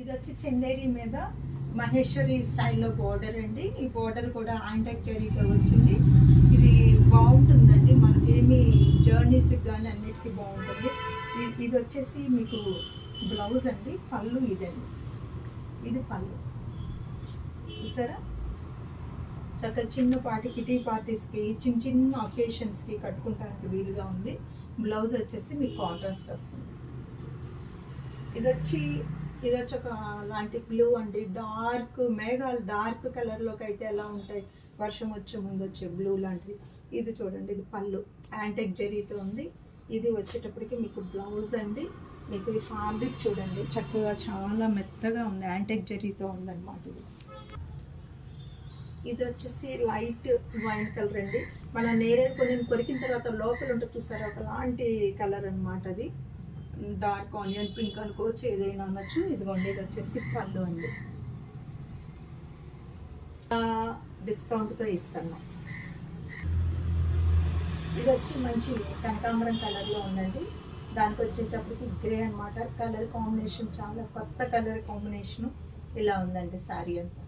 ఇది వచ్చి చందేరి మీద మహేశ్వరి స్టైల్లో బోర్డర్ అండి. ఈ బోర్డర్ కూడా ఆంటెక్ జరీతో వచ్చింది. ఇది బాగుంటుందండి. మనకేమి జర్నీస్కి కానీ అన్నిటికీ బాగుంటుంది. ఇది వచ్చేసి మీకు బ్లౌజ్ అండి. పళ్ళు ఇదండి. ఇది పళ్ళు. చూసారా? చక్కగా చిన్నపాటి కిటీ పార్టీస్కి చిన్న చిన్న అకేషన్స్కి కట్టుకుంటానికి వీలుగా ఉంది. బ్లౌజ్ వచ్చేసి మీకు కాంట్రాస్ట్ వస్తుంది. ఇది వచ్చి ఇది వచ్చి ఒక లాంటి బ్లూ అండి. డార్క్ మేఘాలు డార్క్ కలర్లోకి అయితే ఎలా ఉంటాయి? వర్షం వచ్చే ముందు వచ్చే బ్లూ లాంటిది. ఇది చూడండి ఇది పళ్ళు. యాంటెక్ జరీతో ఉంది. ఇది వచ్చేటప్పటికి మీకు బ్లౌజ్ అండి. మీకు ఈ ఫ్యాబ్రిక్ చూడండి చక్కగా చాలా మెత్తగా ఉంది. యాంటెక్ జరీతో ఉందన్నమాట ఇది. ఇది వచ్చేసి లైట్ వైన్ కలర్ అండి. మన నేరేడు కొన్ని కొరికిన తర్వాత లోపల ఉంటుంది చూసారా? ఒకలాంటి కలర్ అన్నమాట అది. డార్క్ ఆనియన్ పింక్ అనుకోవచ్చు ఏదైనా అనొచ్చు. ఇదిగోండి ఇది వచ్చేసి పళ్ళు అండి. డిస్కౌంట్తో ఇస్తున్నాం ఇది వచ్చి మంచి కనకాంబరం కలర్లో ఉందండి దానికి వచ్చేటప్పటికి గ్రే అన్నమాట. కలర్ కాంబినేషన్ చాలా కొత్త కలర్ కాంబినేషన్ ఇలా ఉందండి శారీ అంతా.